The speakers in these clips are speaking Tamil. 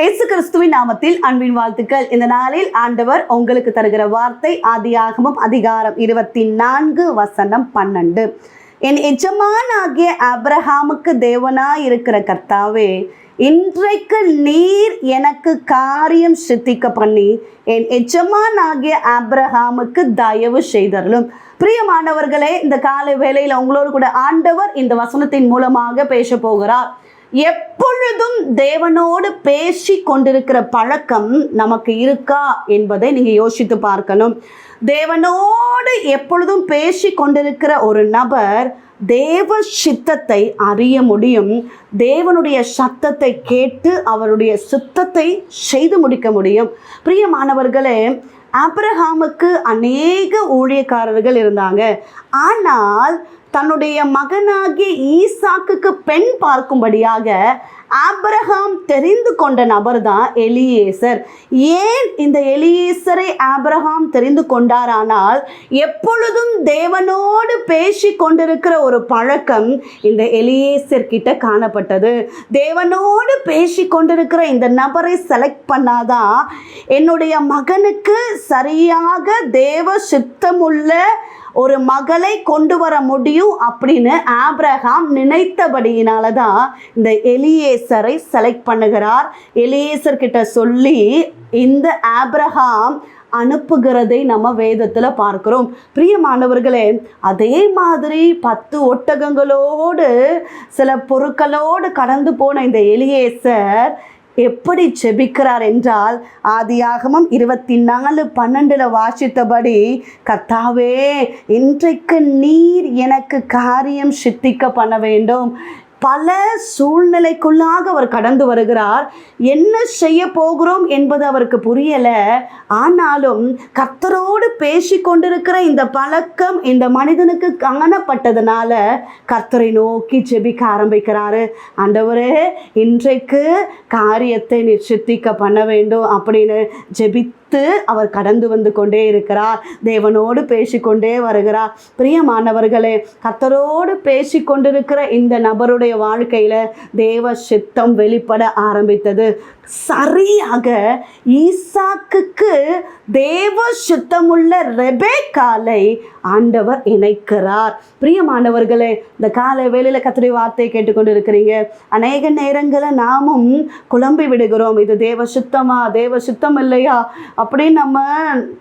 இயேசு கிறிஸ்துவின் நாமத்தில் அன்பின் வாழ்த்துக்கள். இந்த நாளில் ஆண்டவர் உங்களுக்கு தருகிற வார்த்தை ஆதியாகமும் அதிகாரம் இருபத்தி நான்கு வசனம் பன்னெண்டு. என் எஜமானாகிய அப்ரஹாமுக்கு தேவனாய் இருக்கிற கர்த்தாவே இன்றைக்கு நீர் எனக்கு காரியம் சித்திக்க பண்ணி என் எஜமான் ஆகிய அப்ரஹாமுக்கு தயவு செய்தருளும். பிரியமானவர்களே இந்த காலை வேளையில் உங்களோடு கூட ஆண்டவர் இந்த வசனத்தின் மூலமாக பேச போகிறார். எப்பொழுதும் தேவனோடு பேசி கொண்டிருக்கிற பழக்கம் நமக்கு இருக்கா என்பதை நீங்க யோசித்து பார்க்கணும். தேவனோடு எப்பொழுதும் பேசி கொண்டிருக்கிற ஒரு நபர் தேவ சித்தத்தை அறிய முடியும். தேவனுடைய சத்தத்தை கேட்டு அவருடைய சித்தத்தை செய்து முடிக்க முடியும். பிரியமானவர்களே ஆப்ரஹாமுக்கு அநேக ஊழியக்காரர்கள் இருந்தாங்க. ஆனால் தன்னுடைய மகனாகிய ஈசாக்குக்கு பெண் பார்க்கும்படியாக ஆப்ரஹாம் தெரிந்து கொண்ட நபர் தான் எலியேசர். ஏன் இந்த எலியேசரை ஆப்ரஹாம் தெரிந்து கொண்டாரானால் எப்பொழுதும் தேவனோடு பேசி கொண்டிருக்கிற ஒரு பழக்கம் இந்த எலியேசர் கிட்ட காணப்பட்டது. தேவனோடு பேசி கொண்டிருக்கிற இந்த நபரை செலக்ட் பண்ணாதான் என்னுடைய மகனுக்கு சரியாக தேவ சித்தமுள்ள ஒரு மகளை கொண்டு வர முடியும் அப்படின்னு ஆப்ரஹாம் நினைத்தபடியினால தான் இந்த எலியேசரை செலக்ட் பண்ணுகிறார். எலியேசர் கிட்ட சொல்லி இந்த ஆப்ரஹாம் அனுப்புகிறதை நம்ம வேதத்தில் பார்க்கிறோம். பிரியமானவர்களே அதே மாதிரி பத்து ஒட்டகங்களோடு சில பொருட்களோடு கடந்து போன இந்த எலியேசர் எப்படி செபிக்கிறார் என்றால் ஆதியாகமம் இருபத்தி நாலு பன்னெண்டில் வாசித்தபடி கத்தாவே இன்றைக்கு நீர் எனக்கு காரியம் சித்திக்க பண்ண வேண்டும். பல சூழ்நிலைக்குள்ளாக அவர் கடந்து வருகிறார். என்ன செய்ய போகிறோம் என்பது அவருக்கு புரியலை. ஆனாலும் கர்த்தரோடு பேசி கொண்டிருக்கிற இந்த பழக்கம் இந்த மனிதனுக்கு காணப்பட்டதுனால கர்த்தரை நோக்கி ஜெபிக்க ஆரம்பிக்கிறாரு. ஆண்டவரே இன்றைக்கு காரியத்தை நிச்சித்திக்க பண்ண வேண்டும் அப்படின்னு பார்த்து அவர் கடந்து வந்து கொண்டே இருக்கிறார். தேவனோடு பேசிக்கொண்டே வருகிறார். பிரியமானவர்களே கர்த்தரோடு பேசி கொண்டிருக்கிற இந்த நபருடைய வாழ்க்கையில் தேவ சித்தம் வெளிப்பட ஆரம்பித்தது. சரியாக ஈசாக்குக்கு தேவ சித்தமுள்ள ரெபேக்காலை ஆண்டவர் இணைக்கிறார். பிரியமானவர்களே இந்த காலை வேளையில் கத்திரி வார்த்தையை கேட்டுக்கொண்டு இருக்கிறீங்க அநேக நேரங்களில் நாமும் குழம்பி விடுகிறோம். இது தேவ சுத்தமா? தேவ சுத்தம் இல்லையா? அப்படின்னு நம்ம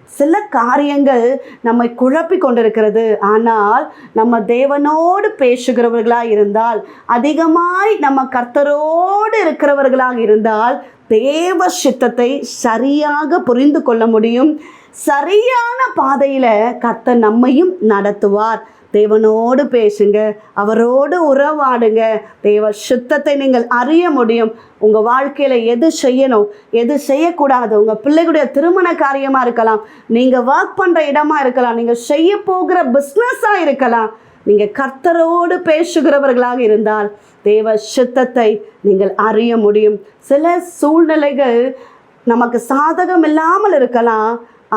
சில காரியங்கள் நம்மை குழப்பி கொண்டிருக்கிறது. ஆனால் நம்ம தேவனோடு பேசுகிறவர்களாக இருந்தால் அதிகமாய் நம்ம கர்த்தரோடு இருக்கிறவர்களாக இருந்தால் தேவ சித்தத்தை சரியாக புரிந்து கொள்ள முடியும். சரியான பாதையில் கத்த நம்மையும் நடத்துவார். தேவனோடு பேசுங்க அவரோடு உறவாடுங்க. தேவ சுத்தத்தை நீங்கள் அறிய முடியும். உங்கள் வாழ்க்கையில் எது செய்யணும் எது செய்யக்கூடாது உங்கள் பிள்ளைகளுடைய திருமண காரியமாக இருக்கலாம் நீங்கள் ஒர்க் பண்ணுற இடமா இருக்கலாம் நீங்கள் செய்ய போகிற பிஸ்னஸாக இருக்கலாம். நீங்கள் கர்த்தரோடு பேசுகிறவர்களாக இருந்தால் தேவ சித்தத்தை நீங்கள் அறிய முடியும். சில சூழ்நிலைகள் நமக்கு சாதகம் இல்லாமல் இருக்கலாம்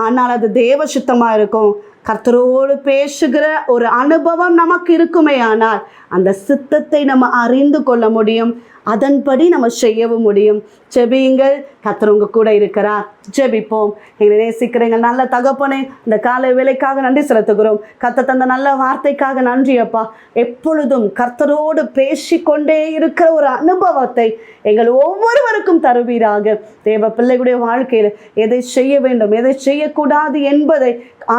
ஆனால் அது தேவ சுத்தமாக இருக்கும். கர்த்தரோடு பேசுகிற ஒரு அனுபவம் நமக்கு இருக்குமே ஆனால் அந்த சித்தத்தை நம்ம அறிந்து கொள்ள முடியும். அதன்படி நம்ம செய்யவும் முடியும். ஜெபியுங்கள். கர்த்தர் உங்க கூட இருக்கிறார். ஜெபிப்போம். எங்களை நேசிக்கிற எங்கள் நல்ல தகப்பனே இந்த காலை வேலைக்காக நன்றி செலுத்துகிறோம். கத்த தந்த நல்ல வார்த்தைக்காக நன்றி அப்பா. எப்பொழுதும் கர்த்தரோடு பேசிக்கொண்டே இருக்கிற ஒரு அனுபவத்தை எங்கள் ஒவ்வொருவருக்கும் தருவீராக. தேவ பிள்ளைகளுடைய வாழ்க்கையில் எதை செய்ய வேண்டும் எதை செய்யக்கூடாது என்பதை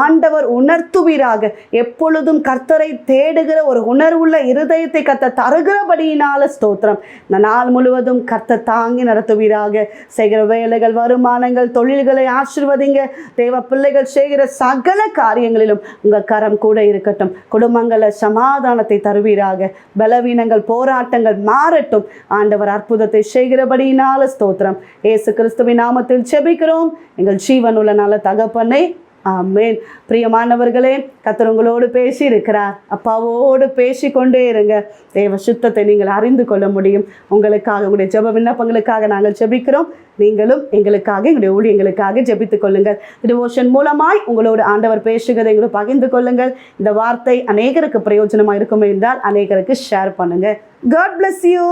ஆண்டவர் உணர்த்துவீராக. எப்பொழுதும் கர்த்தரை தேடுகிற ஒரு உணர்வுள்ள இருதயத்தை கத்த தருகிறபடியினால ஸ்தோத்திரம். இந்த நாள் முழுவதும் கர்த்த தாங்கி நடத்துவீராக. செய்கிற வேலைகள் வருமானங்கள் தொழில்களை ஆசிர்வதிங்க. தேவ பிள்ளைகள் செய்கிற சகல காரியங்களிலும் உங்கள் கரம் கூட இருக்கட்டும். குடும்பங்களில் சமாதானத்தை தருவீராக. பலவீனங்கள் போராட்டங்கள் மாறட்டும். ஆண்டவர் அற்புதத்தை செய்கிறபடியினால ஸ்தோத்திரம். ஏசு கிறிஸ்துவின் நாமத்தில் செபிக்கிறோம் எங்கள் ஜீவனுள்ள நல்ல தகப்பனை ஆமேன். பிரியமானவர்களே கத்தர் உங்களோடு பேசி இருக்கிறார் அப்பாவோடு பேசி கொண்டே இருங்க. தேவ சுத்தத்தை நீங்கள் அறிந்து கொள்ள முடியும். உங்களுக்காக உங்களுடைய ஜெப விண்ணப்பங்களுக்காக நாங்கள் ஜெபிக்கிறோம். நீங்களும் எங்களுக்காக எங்களுடைய ஊழியங்களுக்காக ஜெபித்துக் கொள்ளுங்கள். டிவோஷன் மூலமாய் உங்களோடு ஆண்டவர் பேசுகிறதை எங்களோடு பகிர்ந்து கொள்ளுங்கள். இந்த வார்த்தை அநேகருக்கு பிரயோஜனமாக இருக்குமே என்றால் அநேகருக்கு ஷேர் பண்ணுங்கள் காட் பிளஸ் யூ